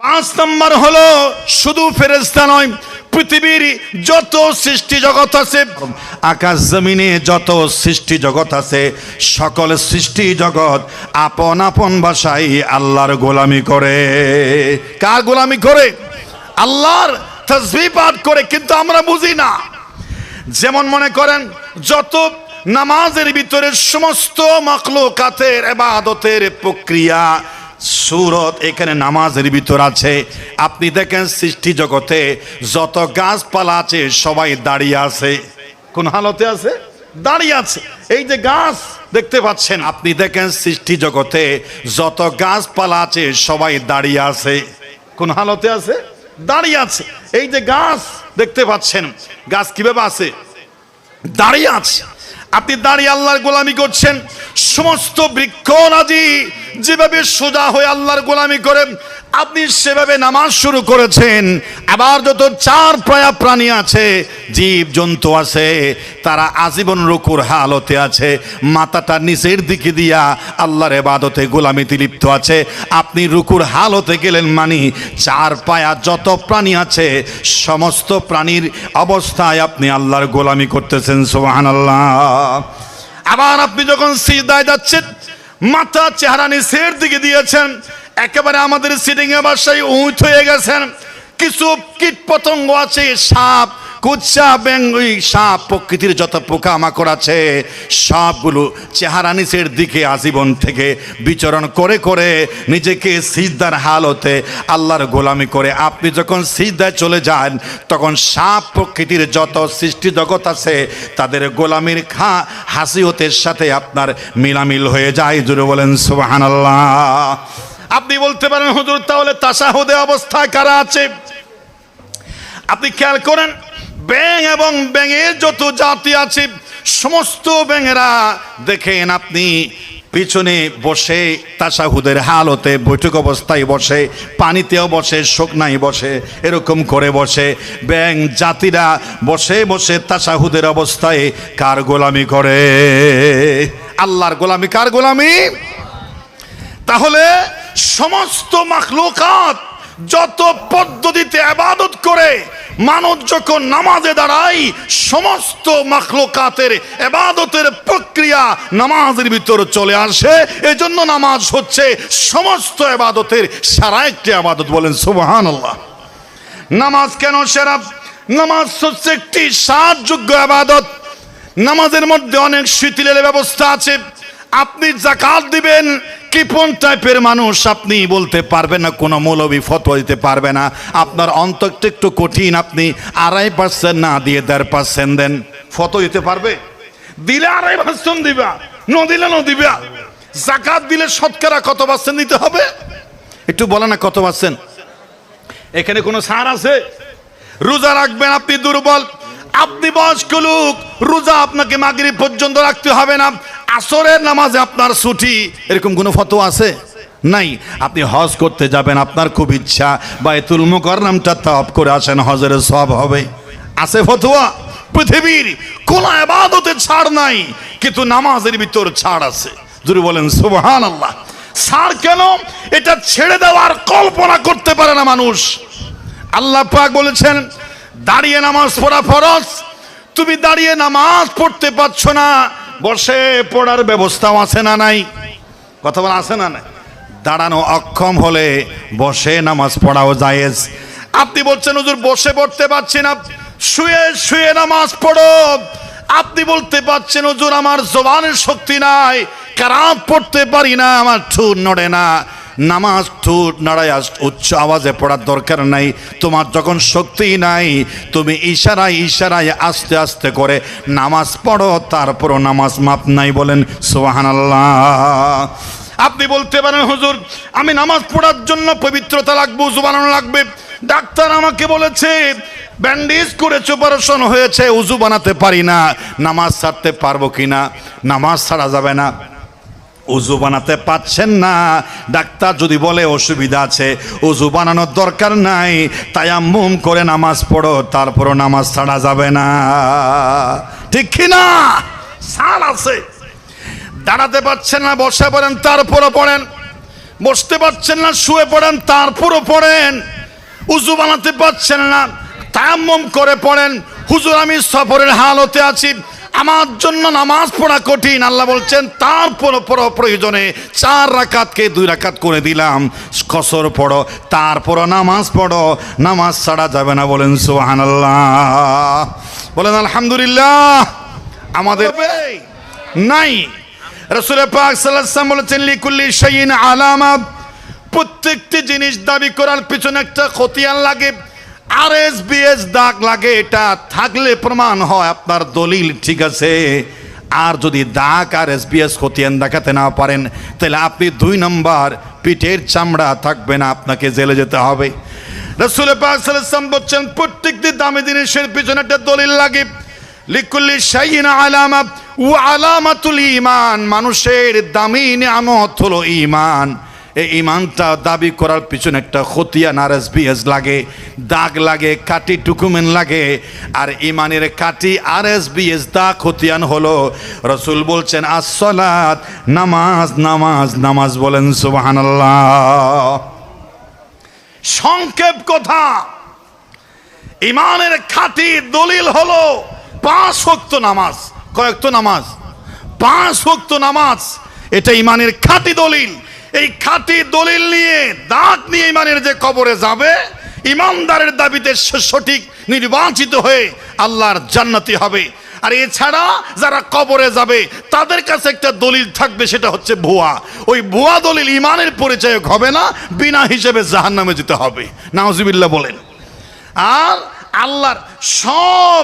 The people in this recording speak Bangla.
পাঁচ নম্বর হলো, শুধু ফেরেস্তা নয়, পৃথিবীর যত সৃষ্টি জগৎ আছে, আকাশ জমিনে যত সৃষ্টি জগৎ আছে, সকল সৃষ্টি জগৎ আপন আপন ভাষায় আল্লাহর গোলামি করে। কার গোলামি করে? আল্লাহর পাঠ করে, কিন্তু আমরা বুঝি না। যেমন মনে করেন, যত নামাজের ভিতরে সমস্ত মখলুকাতের, এবাদতের প্রক্রিয়া সুরত এখানে নামাজের ভিতর আছে। আপনি দেখেন সৃষ্টি জগতে যত গাছপালা আছে, সবাই দাঁড়িয়ে আছে। কোন হালতে আছে? দাঁড়িয়ে আছে। এই যে গাছ দেখতে পাচ্ছেন, আপনি দেখেন সৃষ্টি জগতে যত গাছপালা আছে, সবাই দাঁড়িয়ে আছে। কোন হালতে আছে? দাঁড়িয়ে আছে। এই যে গাছ দেখতে পাচ্ছেন, গাছ কীভাবে আছে? দাঁড়িয়ে আছে। আপনি দাঁড়িয়ে আল্লাহর গোলামি করছেন। সমস্ত বৃক্ষ বৃক্ষরাজি যেভাবে সোজা হয়ে আল্লাহর গোলামি করেন আপনি সেভাবে নামাজ শুরু করেছেন, আবার যত চার প্রায়া প্রাণী আছে, জীব, জন্তু আছে, তারা আজীবন রুকুর হালতে আছে, মাথাটা নিচের দিকে দিয়া আল্লাহর এবাদতে গোলামিতে লিপ্ত আছে। আপনি রুকুর হালতে গেলেন মানি, চার পায়া যত প্রাণী আছে, সমস্ত প্রাণীর অবস্থায় আপনি আল্লাহর গোলামি করতেছেন সোহান আল্লাহ আবার আপনি যখন সিজদায় যাচ্ছেন, মাথা চেহারা নিচের দিকে দিয়েছেন, একেবারে আমাদের সিটিং এ বাসায় উঁচ হয়ে গেছেন, কিছু কীট পতঙ্গ আছে, সাপ কুচ্চা বেঙ্গুই সাপ প্রকৃতির যত পোকা মাকড় আছে সবগুলো চেহারা নিচের দিকে আজীবন থেকে বিচরণ করে করে নিজেকে সিজদার হালতে আল্লাহর গোলামি করে। আপনি যখন সিজদায় চলে যান, তখন সাপ প্রকৃতির যত সৃষ্টি জগৎ আছে, তাদের গোলামির খা হাসিহতের সাথে আপনার মিলামিল হয়ে যায়। জুড়ে বলেন সুবাহান আপনি বলতে পারেন, হুজুর, তাহলে তাসাহুদে অবস্থায় কারা আছে? আপনি খেয়াল করেন ব্যাং এবং ব্যাঙের যত জাতি আছে, সমস্ত ব্যাঙেরা দেখেন আপনি, পিছনে বসে তাসাহুদের হালতে বৈঠক অবস্থায় বসে, পানিতেও বসে শোকনাই বসে, এরকম করে বসে। ব্যাং জাতিরা বসে বসে তাসাহুদের অবস্থায় কার গোলামি করে? আল্লাহর গোলামি কার গোলামি? তাহলে সমস্ত মাখলুকাত যত পদ্ধতিতে আবাদত করে মানুষ যখন নামাজে দাঁড়ায়, সমস্ত মাখলুকাতের এবাদতের প্রক্রিয়া নামাজের ভিতর চলে আসে। এজন্য নামাজ হচ্ছে সমস্ত এবাদতের সারা একটি আবাদত বলেন সুবহান আল্লাহ নামাজ কেন সেরা? নামাজ হচ্ছে একটি সাহায্যযোগ্য আবাদত নামাজের মধ্যে অনেক শিথিলের ব্যবস্থা আছে। আপনি জাকাত দিবেন কিপন টাইপের মানুষ আপনি বলতে পারবেন না, কোনো মৌলবী ফতোয়া দিতে পারবে না। আপনার অন্তরটা একটু কঠিন, আপনি আড়াই পার্সেন্ট না দিয়ে দেড় পার্সেন্ট দেন। ফটো দিতে পারবে? দিলে আড়াই পার্সেন্ট দিবা, ন দিলে ন দিবা। জাকাত দিলে শতকরা কত পার্সেন্ট দিতে হবে? একটু বলে না কত পার্সেন্ট এখানে কোনো সার আছে? রোজা রাখবেন আপনি দুর্বল। আপনি বয়স্ক লোক, রোজা আপনাকে মাগরিব পর্যন্ত রাখতে হবে না। আসরের নামাজে আপনার ছুটি, এরকম কোনো ফটো আছে? নাই। আপনি হজ করতে যাবেন, আপনার খুব ইচ্ছা। বা এতুল মুকরনামটা তপ করে আসেন, হজের সব হবে। আছে ফতোয়া? পৃথিবীর কোন আবাদতে ছাড় নাই, কিন্তু নামাজের ভিতর ছাড় আছে। যদি বলেন সুবহান আল্লাহ ছাড় কেন? এটা ছেড়ে দেওয়ার কল্পনা করতে পারে না মানুষ। আল্লাহ পাক বলেছেন, দাঁড়িয়ে নামাজ পড়া ফরজ। তুমি দাঁড়িয়ে নামাজ পড়তে পারছ না বসে পড়ার ব্যবস্থাও আছে না নাই? কথা বলা আছে না নাই? দাঁড়ানো অক্ষম হলে বসে নামাজ পড়াও জায়েজ। আপনি বলছেন, হুজুর, বসে পড়তে পারছি না। শুয়ে শুয়ে নামাজ পড়ো। আপনি বলতে পারছেন, হুজুর, আমার জবানের শক্তি নাই। কারাম পড়তে পারি না, আমার ঠুর নড়ে না। নামাজ ঠুট নাড়ায় উচ্চ আওয়াজে পড়ার দরকার নাই। তোমার যখন শক্তি নাই, তুমি ইশারায় ইশারায় আস্তে আস্তে করে নামাজ পড়ো, তারপরও নামাজ মাপ নাই বলেন সোহান আপনি বলতে পারেন, হুজুর, আমি নামাজ পড়ার জন্য পবিত্রতা লাগবে উজু বানানো লাগবে। ডাক্তার আমাকে বলেছে, ব্যান্ডেজ করেছে, অপারেশন হয়েছে, উজু বানাতে পারি না। নামাজ ছাড়তে পারব কিনা? নামাজ ছাড়া যাবে না। উজু বানাতে পাচ্ছেন না। ডাক্তার যদি বলে অসুবিধা আছে, উজু বানানোর দরকার নাই। তাই মুম করে নামাজ পড়ো, তারপরও নামাজ ছাড়া যাবে না। ঠিক কি না সার আছে। দাঁড়াতে পারছেন না, বসে পড়েন, তারপরও পড়েন। বসতে পারছেন না, শুয়ে পড়েন, তারপরও পড়েন। উজু বানাতে পারছেন না, তায়াম্মম করে পড়েন। হুজুর, আমি সফরের হালতে আছি। আমার জন্য নামাজ পড়া কঠিন। আল্লাহ বলছেন তারপর পর প্রয়োজনে চার রাকাতকে দুই রাকাত করে দিলাম। কসর পড়ো তারপরও নামাজ পড়ো। নামাজ ছাড়া যাবে না বলেন সুবহানাল্লাহ। বলেন আলহামদুলিল্লাহ। আমাদের নাই। রসুল পাক সাল্লাম বলেছেন লিকুল্লি শাইইন আলামা প্রত্যেকটি জিনিস দাবি করার পিছনে একটা খতিয়ান লাগে। আর এস বিএস দাগ লাগে, এটা থাকলে প্রমাণ হয়, আপনার দলিল ঠিক আছে। আর যদি দাগ আর এস বিএস খতিয়ান দেখাতে না পারেন, তাহলে আপনি দুই নম্বর পিঠের চামড়া থাকবে না, আপনাকে জেলে যেতে হবে। রসুল পাক সাল্লাম বলছেন, প্রত্যেকটি দামি জিনিসের পিছনে একটা দলিল লাগে। লিকুল্লি শাইইন আলামা ও আলামাতুল ইমান মানুষের দামি নিয়ামত হলো ইমান এই ইমানটা দাবি করার পিছনে একটা খতিয়ান আর এস বিএস লাগে, দাগ লাগে, কাটি ডকুমেন্ট লাগে, আর ইমানের কাটি আর এস বিএস দাগ খতিয়ান হলো, রসুল বলছেন আসলাত নামাজ নামাজ নামাজ বলেন সুবহানাল্লাহ। সংক্ষেপ কথা, ইমানের খাটি দলিল হলো পাঁচ ভক্ত নামাজ। কয়েকত নামাজ? পাঁচ ভক্ত নামাজ, এটা ইমানের খাঁটি দলিল। এই খাঁটি দলিল নিয়ে, দাঁত নিয়ে ইমানের যে কবরে যাবে, ইমানদারের দাবিতে সঠিক নির্বাচিত হয়ে আল্লাহর জান্নাতি হবে। আর এছাড়া যারা কবরে যাবে, তাদের কাছে একটা দলিল থাকবে, সেটা হচ্ছে ভুয়া। ওই ভুয়া দলিল ইমানের পরিচয়ক হবে না, বিনা হিসেবে জাহান্নামে যেতে হবে। নাওজিবিল্লাহ বলেন। আর আল্লাহর সব